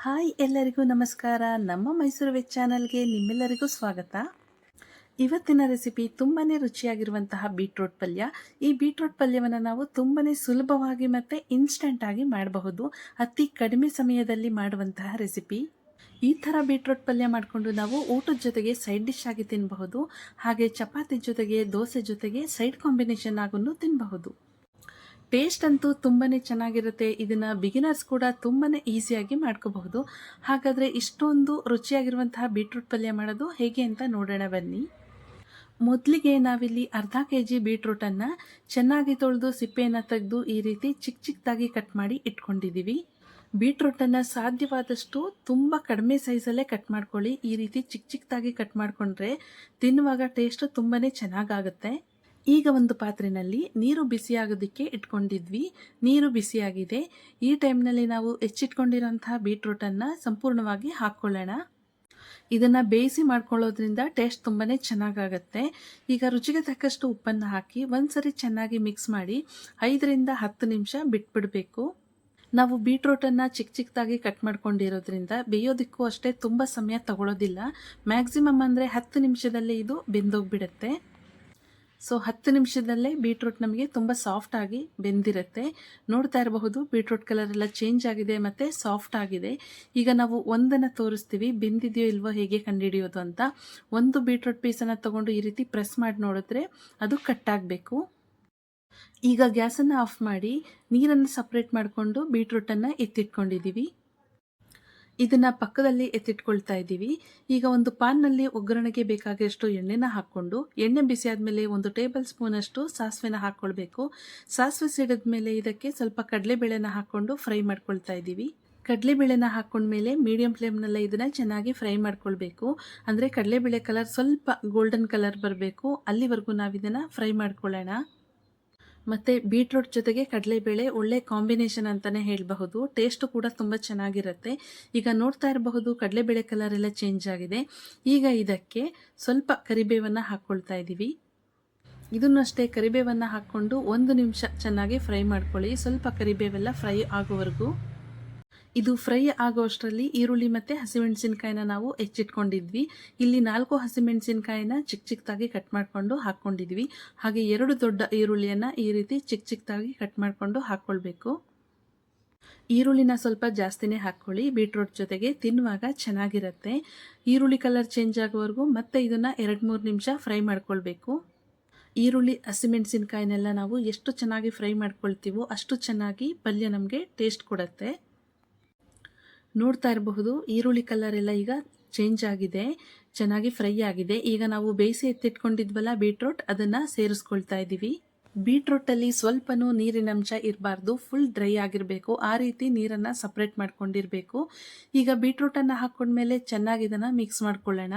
Hi ಎಲ್ಲರಿಗೂ ನಮಸ್ಕಾರ. ನಮ್ಮ ಮೈಸೂರು ವೆಚ್ ಚಾನಲ್ಗೆ ನಿಮ್ಮೆಲ್ಲರಿಗೂ ಸ್ವಾಗತ. ಇವತ್ತಿನ ರೆಸಿಪಿ ತುಂಬಾ ರುಚಿಯಾಗಿರುವಂತಹ ಬೀಟ್ರೂಟ್ ಪಲ್ಯ. ಈ ಬೀಟ್ರೂಟ್ ಪಲ್ಯವನ್ನು ನಾವು ತುಂಬಾ ಸುಲಭವಾಗಿ ಮತ್ತು ಇನ್ಸ್ಟಂಟಾಗಿ ಮಾಡಬಹುದು. ಅತಿ ಕಡಿಮೆ ಸಮಯದಲ್ಲಿ ಮಾಡುವಂತಹ ರೆಸಿಪಿ. ಈ ಥರ ಬೀಟ್ರೂಟ್ ಪಲ್ಯ ಮಾಡಿಕೊಂಡು ನಾವು ಊಟದ ಜೊತೆಗೆ ಸೈಡ್ ಡಿಶ್ ಆಗಿ ತಿನ್ನಬಹುದು ಹಾಗೆ ಚಪಾತಿ ಜೊತೆಗೆ, ದೋಸೆ ಜೊತೆಗೆ ಸೈಡ್ ಕಾಂಬಿನೇಷನ್ ಆಗೂ ತಿನ್ನಬಹುದು ಟೇಸ್ಟ್ ಅಂತೂ ತುಂಬಾ ಚೆನ್ನಾಗಿರುತ್ತೆ. ಇದನ್ನು ಬಿಗಿನರ್ಸ್ ಕೂಡ ತುಂಬಾ ಈಸಿಯಾಗಿ ಮಾಡ್ಕೋಬಹುದು. ಹಾಗಾದರೆ ಇಷ್ಟೊಂದು ರುಚಿಯಾಗಿರುವಂತಹ ಬೀಟ್ರೂಟ್ ಪಲ್ಯ ಮಾಡೋದು ಹೇಗೆ ಅಂತ ನೋಡೋಣ ಬನ್ನಿ. ಮೊದಲಿಗೆ ನಾವಿಲ್ಲಿ ಅರ್ಧ ಕೆ ಜಿ ಬೀಟ್ರೂಟನ್ನು ಚೆನ್ನಾಗಿ ತೊಳೆದು ಸಿಪ್ಪೆಯನ್ನು ತೆಗೆದು ಈ ರೀತಿ ಚಿಕ್ಕ ಚಿಕ್ಕದಾಗಿ ಕಟ್ ಮಾಡಿ ಇಟ್ಕೊಂಡಿದ್ದೀವಿ ಬೀಟ್ರೂಟನ್ನು ಸಾಧ್ಯವಾದಷ್ಟು ತುಂಬ ಕಡಿಮೆ ಸೈಜಲ್ಲೇ ಕಟ್ ಮಾಡ್ಕೊಳ್ಳಿ. ಈ ರೀತಿ ಚಿಕ್ಕ ಚಿಕ್ಕದಾಗಿ ಕಟ್ ಮಾಡಿಕೊಂಡ್ರೆ ತಿನ್ನುವಾಗ ಟೇಸ್ಟು ತುಂಬಾ ಚೆನ್ನಾಗಾಗುತ್ತೆ. ಈಗ ಒಂದು ಪಾತ್ರೆಯಲ್ಲಿ ನೀರು ಬಿಸಿಯಾಗೋದಕ್ಕೆ ಇಟ್ಕೊಂಡಿದ್ವಿ. ನೀರು ಬಿಸಿಯಾಗಿದೆ. ಈ ಟೈಮ್ನಲ್ಲಿ ನಾವು ಹೆಚ್ಚಿಟ್ಕೊಂಡಿರೋಂತಹ ಬೀಟ್ರೂಟನ್ನು ಸಂಪೂರ್ಣವಾಗಿ ಹಾಕ್ಕೊಳ್ಳೋಣ. ಇದನ್ನು ಬೇಯಿಸಿ ಮಾಡ್ಕೊಳ್ಳೋದ್ರಿಂದ ಟೇಸ್ಟ್ ತುಂಬಾ ಚೆನ್ನಾಗಾಗತ್ತೆ. ಈಗ ರುಚಿಗೆ ತಕ್ಕಷ್ಟು ಉಪ್ಪನ್ನು ಹಾಕಿ ಒಂದ್ಸರಿ ಚೆನ್ನಾಗಿ ಮಿಕ್ಸ್ ಮಾಡಿ ಐದರಿಂದ ಹತ್ತು ನಿಮಿಷ ಬಿಟ್ಬಿಡಬೇಕು. ನಾವು ಬೀಟ್ರೂಟನ್ನು ಚಿಕ್ಕ ಚಿಕ್ಕದಾಗಿ ಕಟ್ ಮಾಡ್ಕೊಂಡಿರೋದ್ರಿಂದ ಬೇಯೋದಕ್ಕೂ ಅಷ್ಟೇ ತುಂಬ ಸಮಯ ತಗೊಳ್ಳೋದಿಲ್ಲ ಮ್ಯಾಕ್ಸಿಮಮ್ ಅಂದರೆ ಹತ್ತು ನಿಮಿಷದಲ್ಲೇ ಇದು ಬೆಂದೋಗ್ಬಿಡುತ್ತೆ. ಸೊ ಹತ್ತು ನಿಮಿಷದಲ್ಲೇ ಬೀಟ್ರೂಟ್ ನಮಗೆ ತುಂಬ ಸಾಫ್ಟಾಗಿ ಬೆಂದಿರುತ್ತೆ. ನೋಡ್ತಾ ಇರಬಹುದು ಬೀಟ್ರೂಟ್ ಕಲರ್ ಎಲ್ಲ ಚೇಂಜ್ ಆಗಿದೆ ಮತ್ತು ಸಾಫ್ಟ್ ಆಗಿದೆ. ಈಗ ನಾವು ಒಂದನ್ನು ತೋರಿಸ್ತೀವಿ, ಬೆಂದಿದೆಯೋ ಇಲ್ವೋ ಹೇಗೆ ಕಂಡುಹಿಡಿಯೋದು ಅಂತ. ಒಂದು ಬೀಟ್ರೂಟ್ ಪೀಸನ್ನು ತೊಗೊಂಡು ಈ ರೀತಿ ಪ್ರೆಸ್ ಮಾಡಿ ನೋಡಿದ್ರೆ ಅದು ಕಟ್ಟಾಗಬೇಕು ಈಗ ಗ್ಯಾಸನ್ನು ಆಫ್ ಮಾಡಿ ನೀರನ್ನು ಸಪ್ರೇಟ್ ಮಾಡಿಕೊಂಡು ಬೀಟ್ರೂಟನ್ನು ಎತ್ತಿಟ್ಕೊಂಡಿದ್ದೀವಿ ಇದನ್ನು ಪಕ್ಕದಲ್ಲಿ ಎತ್ತಿಟ್ಕೊಳ್ತಾ ಇದ್ದೀವಿ. ಈಗ ಒಂದು ಪಾನ್ನಲ್ಲಿ ಒಗ್ಗರಣೆಗೆ ಬೇಕಾಗಿರಷ್ಟು ಎಣ್ಣೆನ ಹಾಕ್ಕೊಂಡು, ಎಣ್ಣೆ ಬಿಸಿ ಆದಮೇಲೆ ಒಂದು ಟೇಬಲ್ ಸ್ಪೂನಷ್ಟು ಸಾಸಿವೆನ ಹಾಕ್ಕೊಳ್ಬೇಕು ಸಾಸಿವೆ ಸಿಡಿದ ಮೇಲೆ ಇದಕ್ಕೆ ಸ್ವಲ್ಪ ಕಡಲೆಬೇಳೆನ ಹಾಕ್ಕೊಂಡು ಫ್ರೈ ಮಾಡ್ಕೊಳ್ತಾ ಇದ್ದೀವಿ. ಕಡಲೆಬೇಳೆನ ಹಾಕ್ಕೊಂಡ್ಮೇಲೆ ಮೀಡಿಯಂ ಫ್ಲೇಮ್ನಲ್ಲೇ ಇದನ್ನು ಚೆನ್ನಾಗಿ ಫ್ರೈ ಮಾಡ್ಕೊಳ್ಬೇಕು. ಅಂದರೆ ಕಡಲೆಬೇಳೆ ಕಲರ್ ಸ್ವಲ್ಪ ಗೋಲ್ಡನ್ ಕಲರ್ ಬರಬೇಕು. ಅಲ್ಲಿವರೆಗೂ ನಾವು ಇದನ್ನು ಫ್ರೈ ಮಾಡ್ಕೊಳ್ಳೋಣ. ಮತ್ತು ಬೀಟ್ರೂಟ್ ಜೊತೆಗೆ ಕಡಲೆಬೇಳೆ ಒಳ್ಳೆ ಕಾಂಬಿನೇಷನ್ ಅಂತಲೇ ಹೇಳಬಹುದು. ಟೇಸ್ಟು ಕೂಡ ತುಂಬ ಚೆನ್ನಾಗಿರುತ್ತೆ. ಈಗ ನೋಡ್ತಾ ಇರಬಹುದು ಕಡಲೆಬೇಳೆ ಕಲರ್ ಎಲ್ಲ ಚೇಂಜ್ ಆಗಿದೆ. ಈಗ ಇದಕ್ಕೆ ಸ್ವಲ್ಪ ಕರಿಬೇವನ್ನು ಹಾಕ್ಕೊಳ್ತಾ ಇದ್ದೀವಿ ಇದನ್ನು ಅಷ್ಟೇ ಕರಿಬೇವನ್ನು ಹಾಕ್ಕೊಂಡು ಒಂದು ನಿಮಿಷ ಚೆನ್ನಾಗಿ ಫ್ರೈ ಮಾಡ್ಕೊಳ್ಳಿ. ಸ್ವಲ್ಪ ಕರಿಬೇವೆಲ್ಲ ಫ್ರೈ ಆಗೋವರೆಗೂ ಇದು ಫ್ರೈ ಆಗೋಷ್ಟರಲ್ಲಿ ಈರುಳ್ಳಿ ಮತ್ತು ಹಸಿಮೆಣಸಿನ್ಕಾಯಿನ ನಾವು ಹೆಚ್ಚಿಟ್ಕೊಂಡಿದ್ವಿ. ಇಲ್ಲಿ ನಾಲ್ಕು ಹಸಿಮೆಣಸಿನ್ಕಾಯಿನ ಚಿಕ್ಕ ಚಿಕ್ಕದಾಗಿ ಕಟ್ ಮಾಡಿಕೊಂಡು ಹಾಕ್ಕೊಂಡಿದ್ವಿ. ಹಾಗೆ ಎರಡು ದೊಡ್ಡ ಈರುಳ್ಳಿಯನ್ನು ಈ ರೀತಿ ಚಿಕ್ಕ ಚಿಕ್ಕದಾಗಿ ಕಟ್ ಮಾಡಿಕೊಂಡು ಹಾಕ್ಕೊಳ್ಬೇಕು ಈರುಳ್ಳಿನ ಸ್ವಲ್ಪ ಜಾಸ್ತಿನೇ ಹಾಕ್ಕೊಳ್ಳಿ. ಬೀಟ್ರೋಟ್ ಜೊತೆಗೆ ತಿನ್ನುವಾಗ ಚೆನ್ನಾಗಿರುತ್ತೆ. ಈರುಳ್ಳಿ ಕಲರ್ ಚೇಂಜ್ ಆಗೋವರೆಗೂ ಮತ್ತೆ ಇದನ್ನು ಎರಡು ಮೂರು ನಿಮಿಷ ಫ್ರೈ ಮಾಡ್ಕೊಳ್ಬೇಕು. ಈರುಳ್ಳಿ, ಹಸಿಮೆಣಸಿನ್ಕಾಯಿನೆಲ್ಲ ನಾವು ಎಷ್ಟು ಚೆನ್ನಾಗಿ ಫ್ರೈ ಮಾಡ್ಕೊಳ್ತೀವೋ ಅಷ್ಟು ಚೆನ್ನಾಗಿ ಪಲ್ಯ ನಮಗೆ ಟೇಸ್ಟ್ ಕೊಡುತ್ತೆ. ನೋಡ್ತಾ ಇರಬಹುದು. ಈರುಳ್ಳಿ ಕಲರ್ ಎಲ್ಲ ಈಗ ಚೇಂಜ್ ಆಗಿದೆ. ಚೆನ್ನಾಗಿ ಫ್ರೈ ಆಗಿದೆ. ಈಗ ನಾವು ಬೇಯಿಸಿ ಎತ್ತಿಟ್ಕೊಂಡಿದ್ವಲ್ಲ ಬೀಟ್ರೋಟ್ ಅದನ್ನು ಸೇರಿಸ್ಕೊಳ್ತಾ ಇದ್ದೀವಿ ಬೀಟ್ರೋಟಲ್ಲಿ ಸ್ವಲ್ಪನೂ ನೀರಿನ ಅಂಶ ಇರಬಾರ್ದು. ಫುಲ್ ಡ್ರೈ ಆಗಿರಬೇಕು. ಆ ರೀತಿ ನೀರನ್ನು ಸಪ್ರೇಟ್ ಮಾಡ್ಕೊಂಡಿರಬೇಕು. ಈಗ ಬೀಟ್ರೂಟನ್ನು ಹಾಕ್ಕೊಂಡ್ಮೇಲೆ ಚೆನ್ನಾಗಿ ಇದನ್ನು ಮಿಕ್ಸ್ ಮಾಡ್ಕೊಳ್ಳೋಣ.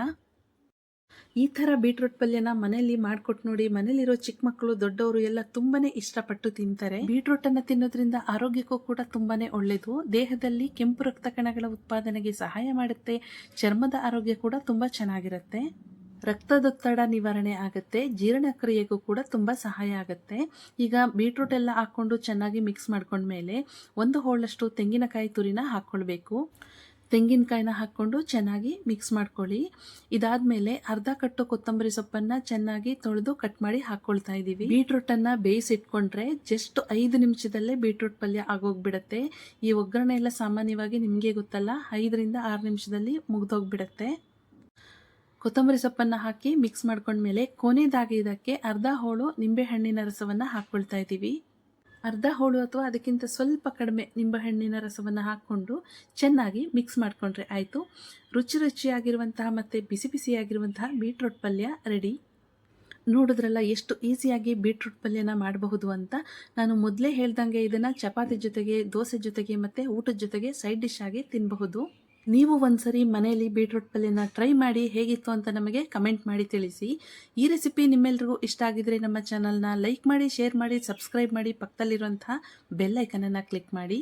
ಈ ಥರ ಬೀಟ್ರೂಟ್ ಪಲ್ಯನ ಮನೆಯಲ್ಲಿ ಮಾಡ್ಕೊಟ್ಟು ನೋಡಿ ಮನೇಲಿರೋ ಚಿಕ್ಕ ಮಕ್ಕಳು, ದೊಡ್ಡವರು ಎಲ್ಲ ತುಂಬಾನೇ ಇಷ್ಟಪಟ್ಟು ತಿಂತಾರೆ. ಬೀಟ್ರೂಟ್ ಅನ್ನ ತಿನ್ನೋದ್ರಿಂದ ಆರೋಗ್ಯಕ್ಕೂ ಕೂಡ ತುಂಬಾನೇ ಒಳ್ಳೆಯದು ದೇಹದಲ್ಲಿ ಕೆಂಪು ರಕ್ತ ಕಣಗಳ ಉತ್ಪಾದನೆಗೆ ಸಹಾಯ ಮಾಡುತ್ತೆ. ಚರ್ಮದ ಆರೋಗ್ಯ ಕೂಡ ತುಂಬಾ ಚೆನ್ನಾಗಿರುತ್ತೆ. ರಕ್ತದೊತ್ತಡ ನಿವಾರಣೆ ಆಗುತ್ತೆ. ಜೀರ್ಣಕ್ರಿಯೆಗೂ ಕೂಡ ತುಂಬ ಸಹಾಯ ಆಗುತ್ತೆ. ಈಗ ಬೀಟ್ರೂಟ್ ಎಲ್ಲ ಹಾಕ್ಕೊಂಡು ಚೆನ್ನಾಗಿ ಮಿಕ್ಸ್ ಮಾಡ್ಕೊಂಡ್ಮೇಲೆ ಒಂದು ಹೋಳಷ್ಟು ತೆಂಗಿನಕಾಯಿ ತುರಿನ ಹಾಕ್ಕೊಳ್ಬೇಕು ತೆಂಗಿನಕಾಯಿನ ಹಾಕ್ಕೊಂಡು ಚೆನ್ನಾಗಿ ಮಿಕ್ಸ್ ಮಾಡ್ಕೊಳ್ಳಿ. ಇದಾದ ಮೇಲೆ ಅರ್ಧ ಕಟ್ಟು ಕೊತ್ತಂಬರಿ ಸೊಪ್ಪನ್ನು ಚೆನ್ನಾಗಿ ತೊಳೆದು ಕಟ್ ಮಾಡಿ ಹಾಕ್ಕೊಳ್ತಾ ಇದ್ದೀವಿ. ಬೀಟ್ರೂಟನ್ನು ಬೇಯಿಸಿಟ್ಕೊಂಡ್ರೆ ಜಸ್ಟ್ ಐದು ನಿಮಿಷದಲ್ಲೇ ಬೀಟ್ರೂಟ್ ಪಲ್ಯ ಆಗೋಗ್ಬಿಡತ್ತೆ. ಈ ಒಗ್ಗರಣೆ ಎಲ್ಲ ಸಾಮಾನ್ಯವಾಗಿ ನಿಮಗೆ ಗೊತ್ತಲ್ಲ, ಐದರಿಂದ ಆರು ನಿಮಿಷದಲ್ಲಿ ಮುಗ್ದೋಗ್ಬಿಡತ್ತೆ. ಕೊತ್ತಂಬರಿ ಸೊಪ್ಪನ್ನು ಹಾಕಿ ಮಿಕ್ಸ್ ಮಾಡ್ಕೊಂಡ್ಮೇಲೆ ಕೊನೆದಾಗಿ ಇದಕ್ಕೆ ಅರ್ಧ ಹೋಳು ನಿಂಬೆಹಣ್ಣಿನ ರಸವನ್ನು ಹಾಕ್ಕೊಳ್ತಾ ಇದ್ದೀವಿ. ಅರ್ಧ ಹೋಳು ಅಥವಾ ಅದಕ್ಕಿಂತ ಸ್ವಲ್ಪ ಕಡಿಮೆ ನಿಂಬೆಹಣ್ಣಿನ ರಸವನ್ನು ಹಾಕ್ಕೊಂಡು ಚೆನ್ನಾಗಿ ಮಿಕ್ಸ್ ಮಾಡಿಕೊಂಡ್ರೆ ಆಯಿತು. ರುಚಿ ರುಚಿಯಾಗಿರುವಂತಹ ಮತ್ತು ಬಿಸಿ ಬಿಸಿಯಾಗಿರುವಂತಹ ಬೀಟ್ರೂಟ್ ಪಲ್ಯ ರೆಡಿ ನೋಡಿದ್ರಲ್ಲ ಎಷ್ಟು ಈಸಿಯಾಗಿ ಬೀಟ್ರೂಟ್ ಪಲ್ಯನ ಮಾಡಬಹುದು ಅಂತ. ನಾನು ಮೊದಲೇ ಹೇಳ್ದಂಗೆ ಇದನ್ನು ಚಪಾತಿ ಜೊತೆಗೆ, ದೋಸೆ ಜೊತೆಗೆ ಮತ್ತು ಊಟದ ಜೊತೆಗೆ ಸೈಡ್ ಡಿಶ್ ಆಗಿ ತಿನ್ನಬಹುದು ನೀವು ಒಂದ್ಸರಿ ಮನೆಯಲ್ಲಿ ಬೀಟ್ರೂಟ್ ಪಲ್ಯನ ಟ್ರೈ ಮಾಡಿ ಹೇಗಿತ್ತು ಅಂತ ನಮಗೆ ಕಮೆಂಟ್ ಮಾಡಿ ತಿಳಿಸಿ. ಈ ರೆಸಿಪಿ ನಿಮ್ಮೆಲ್ರಿಗೂ ಇಷ್ಟ ಆಗಿದ್ರೆ ನಮ್ಮ ಚಾನಲ್ನ ಲೈಕ್ ಮಾಡಿ, ಶೇರ್ ಮಾಡಿ, ಸಬ್ಸ್ಕ್ರೈಬ್ ಮಾಡಿ ಪಕ್ಕದಲ್ಲಿರುವಂಥ ಬೆಲ್ ಐಕನನ್ನು ಕ್ಲಿಕ್ ಮಾಡಿ.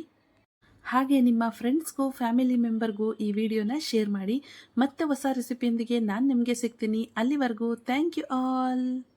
ಹಾಗೆ ನಿಮ್ಮ ಫ್ರೆಂಡ್ಸ್ಗೂ, ಫ್ಯಾಮಿಲಿ ಮೆಂಬರ್ಗೂ ಈ ವಿಡಿಯೋನ ಶೇರ್ ಮಾಡಿ. ಮತ್ತೆ ಹೊಸ ರೆಸಿಪಿಯೊಂದಿಗೆ ನಾನು ನಿಮಗೆ ಸಿಗ್ತೀನಿ. ಅಲ್ಲಿವರೆಗೂ ಥ್ಯಾಂಕ್ ಯು ಆಲ್.